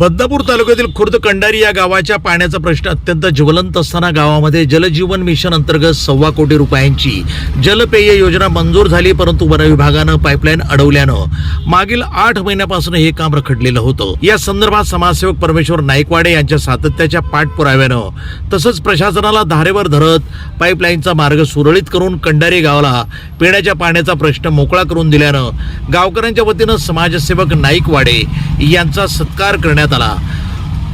बदनापूर तालुक्यातील खुर्द कंडारी या गावाच्या पाण्याचा प्रश्न अत्यंत ज्वलंत असताना गावामध्ये जलजीवन मिशन अंतर्गत सव्वा कोटी रुपयांची जलपेय योजना मंजूर झाली परंतु वनविभागानं पाईपलाईन अडवल्यानं मागील आठ महिन्यापासून हे काम रखडलेलं होतं. या संदर्भात समाजसेवक परमेश्वर नाईकवाडे यांच्या सातत्याच्या पाठपुराव्यानं तसंच प्रशासनाला धारेवर धरत पाईपलाईनचा मार्ग सुरळीत करून कंडारी गावाला पिण्याच्या पाण्याचा प्रश्न मोकळा करून दिल्यानं गावकऱ्यांच्या वतीनं समाजसेवक नाईकवाडे यांचा सत्कार करण्यात आला.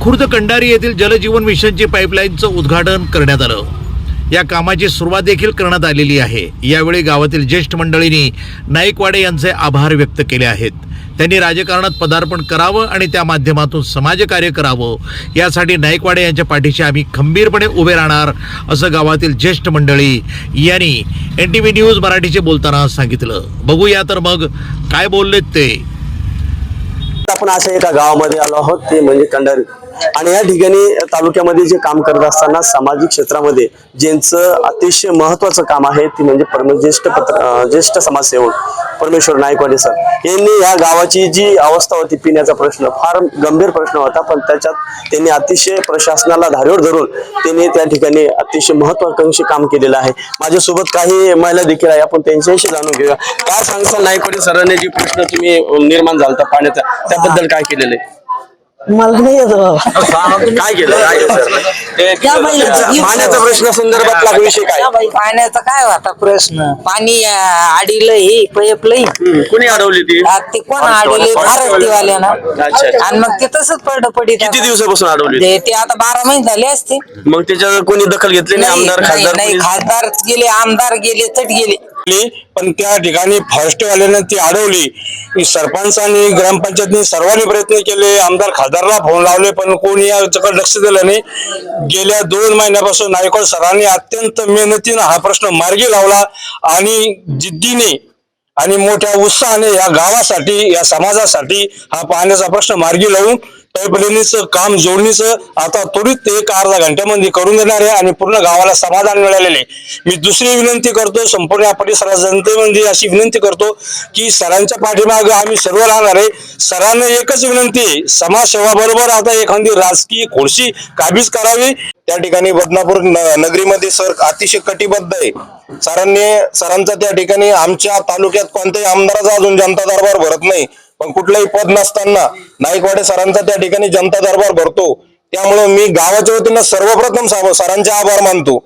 खुर्द कंडारी येथील जलजीवन मिशनची पाईपलाईनचं उद्घाटन करण्यात आलं. या कामाची सुरुवात देखील करण्यात आलेली आहे. यावेळी गावातील ज्येष्ठ मंडळींनी नाईकवाडे यांचे आभार व्यक्त केले आहेत. त्यांनी राजकारणात पदार्पण करावं आणि त्या माध्यमातून समाजकार्य करावं. यासाठी नाईकवाडे यांच्या पाठीशी आम्ही खंबीरपणे उभे राहणार असं गावातील ज्येष्ठ मंडळी यांनी एन टी व्ही न्यूज मराठीचे बोलताना सांगितलं. बघूया तर मग काय बोललेत ते. आपण अशा एका गावामध्ये आलो आहोत ते म्हणजे कंडारी. आणि या ठिकाणी तालुक्यामध्ये जे काम करत असताना सामाजिक क्षेत्रामध्ये ज्यांचं अतिशय महत्वाचं काम आहे ती म्हणजे परम ज्येष्ठ पत्र ज्येष्ठ समाजसेवक परमेश्वर नायकवाडे सर. यांनी या गावाची जी अवस्था होती पिण्याचा प्रश्न फार गंभीर प्रश्न होता पण त्याच्यात त्यांनी अतिशय प्रशासनाला धारेवर धरून त्यांनी त्या ठिकाणी अतिशय महत्वाकांक्षी काम केलेलं आहे. माझ्यासोबत काही महिला देखील आहे आपण त्यांच्याशी जाणून घेऊया. काय सांगता नायकवाडे सरांनी जे प्रश्न तुम्ही निर्माण निर्माण होता पाण्याचा त्याबद्दल काय केलेलं आहे? मला नाही येत बाबा. काय केलं? काय केलं सर? ते- त्या बाईला- पाण्याचा प्रश्न विषय काय? पाण्याचा काय होता प्रश्न? पाणी आडीलं ही लई. हम्म, कुणी अडवली ती? ते कोण आडले भारतीवाल्यानं. अच्छा, अच्छा. आणि मग ते तसंच पड पडित किती दिवसापासून अडवली? ते ते आता बारा महिने झाले असते मग त्याच्यावर कोणी दखल घेतली नाही नाही आमदार नाही, खासदार नाही. कोणी- खासदार गेले आमदार गेले चट गेले. पण त्या ठिकाणी फॉरेस्टवाल्यानं ती अडवली. सरपंचांनी ग्रामपंचायतनी सर्वांनी प्रयत्न केले. आमदार खासदारला फोन लावले पण कोणी याच्याकडे लक्ष दिलं नाही. गेल्या दोन महिन्यापासून नायकवाड सरांनी अत्यंत मेहनतीनं हा प्रश्न मार्गी लावला आणि जिद्दीने आणि मोठ्या उत्साहाने या गावासाठी या समाजासाठी हा पाण्याचा प्रश्न मार्गी लावून पाईपलाईनीचं काम जोडणीचं आता त्वरित एक अर्धा घंट्यामध्ये करून देणार आहे आणि पूर्ण गावाला समाधान मिळालेले मी दुसरी विनंती करतो संपूर्ण या परिसरात जनतेमध्ये अशी विनंती करतो की सरांच्या पाठीमागे आम्ही सर्व राहणार आहे. सरांना एकच विनंती आहे समाजसेवाबरोबर आता एखादी राजकीय खुर्शी काबीज करावी. त्या ठिकाणी बदनापूर नगरीमध्ये सर अतिशय कटिबद्ध आहे. सरांनी सरांचा त्या ठिकाणी आमच्या तालुक्यात कोणत्याही आमदाराचा अजून जनता दरबार भरत नाही. पण कुठलंही पद नसताना नाईकवाडे सरांचा त्या ठिकाणी जनता दरबार भरतो. त्यामुळं मी गावाच्या वतीनं सर्वप्रथम सरांचे आभार मानतो.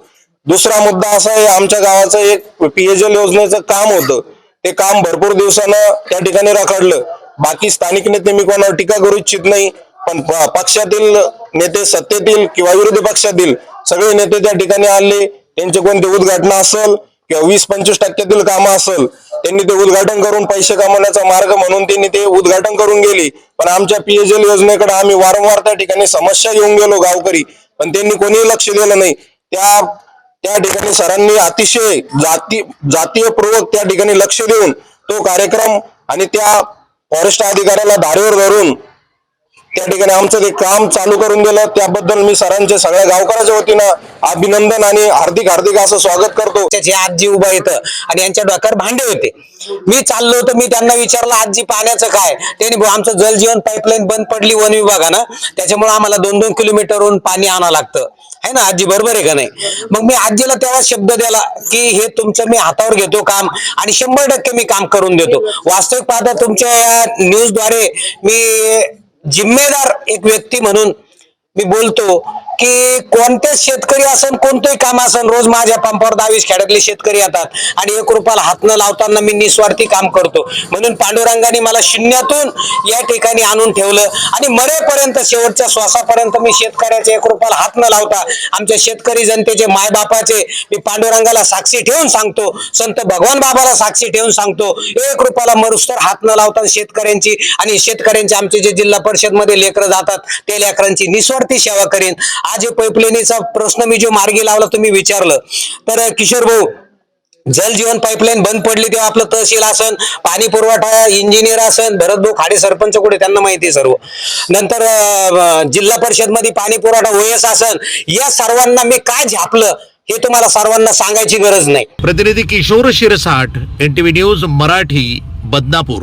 दुसरा मुद्दा असा आहे आमच्या गावाचं एक पीएचएल योजनेचं काम होतं. ते काम भरपूर दिवसानं त्या ठिकाणी रखडलं. बाकी स्थानिक नेते मी कोणावर टीका करू इच्छित नाही पण पक्षातील नेते सत्तेतील किंवा विरोधी पक्षातील सगळे नेते त्या ठिकाणी आले. त्यांचे कोणते उद्घाटन असेल किंवा वीस पंचवीस टक्क्यातील कामं असेल त्यांनी ते उद्घाटन करून पैसे कमवण्याचा मार्ग म्हणून त्यांनी ते उद्घाटन करून गेली. पण आमच्या पीएचएल योजनेकडे आम्ही वारंवार त्या ठिकाणी समस्या घेऊन गेलो गावकरी. पण त्यांनी कोणीही लक्ष दिलं नाही. त्या त्या ठिकाणी सरांनी अतिशय जाती जातीय पूर्वक त्या ठिकाणी लक्ष देऊन तो कार्यक्रम आणि त्या फॉरेस्ट अधिकाऱ्याला धारेवर धरून त्या ठिकाणी आमचं ते काम चालू करून दिलं त्याबद्दल मी सरांचे सगळ्या गावकऱ्याच्या वतीनं अभिनंदन आणि हार्दिक हार्दिक असं स्वागत करतो. त्याची आजी उभा येतं आणि यांच्या डोक्यावर भांडे होते. मी चाललो होतो मी त्यांना विचारलं आजी पाण्याचं काय? त्यांनी आमचं जलजीवन पाईपलाईन बंद पडली वन विभागानं त्याच्यामुळे आम्हाला दोन दोन किलोमीटरहून पाणी आणावं लागतं. है ना आजी बरोबर आहे का नाही? मग मी आजीला तेव्हा शब्द दिला की हे तुमचं मी हातावर घेतो काम आणि शंभर टक्के मी काम करून देतो. वास्तविक पाहता तुमच्या या न्यूजद्वारे मी जिम्मेदार एक व्यक्ती म्हणून मी बोलतो. की कोणतेच शेतकरी असन कोणतंही काम असन रोज माझ्या पंपावर दहावीस खेड्यातले शेतकरी येतात आणि एक रुपयाला हात न लावताना मी निस्वार्थी काम करतो. म्हणून पांडुरंगाने मला शून्यातून या ठिकाणी आणून ठेवलं आणि मरेपर्यंत शेवटच्या श्वासापर्यंत मी शेतकऱ्याच्या एक रुपयाला हात न लावता आमच्या शेतकरी जनतेचे मायबापाचे मी पांडुरंगाला साक्षी ठेवून सांगतो संत भगवान बाबाला साक्षी ठेवून सांगतो एक रुपयाला मरुस्तर हात न लावता शेतकऱ्यांची आणि शेतकऱ्यांचे आमचे जे जिल्हा परिषदमध्ये लेकरं जातात ते लेकरांची निस्वार्थी सेवा करेन. आज पाईपलाईनचा पाईपलाईनीचा प्रश्न मी जो मार्गी लावला तुम्ही विचारलं. तर किशोर भाऊ जल जीवन पाईपलाईन बंद पडली तेव्हा आपलं तहसील असन पाणी पुरवठा इंजिनियर असन भरतभाऊ खाडे सरपंच कुठे त्यांना माहिती आहे सर्व. नंतर जिल्हा परिषदमध्ये पाणी पुरवठा ओएस असन या सर्वांना मी काय झापलं हे तुम्हाला सर्वांना सांगायची गरज नाही. प्रतिनिधी किशोर शिरसाट एनटीव्ही न्यूज मराठी बदनापूर.